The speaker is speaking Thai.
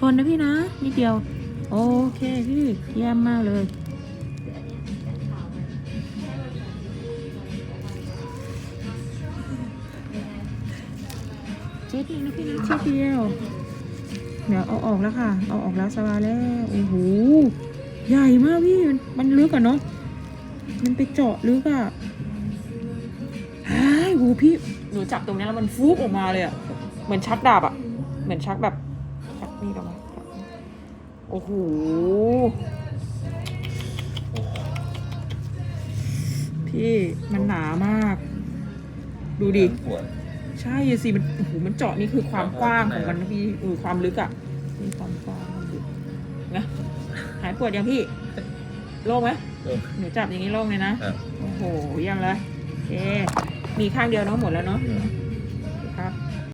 ทนนะพี่นะ นิดเดียว โอเคพี่เยี่ยมมากเลย เช็ดเองนะพี่นะเช็ดเดียว เดี๋ยวเอาออกแล้วค่ะ เอาออกแล้วสบายแล้ว โอ้โห ใหญ่มากพี่ มันลึกอะเนาะ มันไปเจาะลึกอะหายโหพี่ หนูจับตรงนี้แล้วมันฟูบออกมาเลยอะเหมือนชักดาบอะเหมือนชักแบบ ชักนี่ออกมาโอ้โหพี่มันหนามาก ดูดิ ปวดใช่สิมันโอ้โหมันเจาะนี่คือความกว้างของมันนะพี่เออความลึกอะ่ะนี่ความกว้างความลึกนะหายปวดยังพี่ โล่งไหมเออ หนูจับอย่างนี้โล่งเลยนะครับ โอ้โหเยี่ยมเลยโอเค มีข้างเดียวเนาะหมดแล้วเนาะ อืม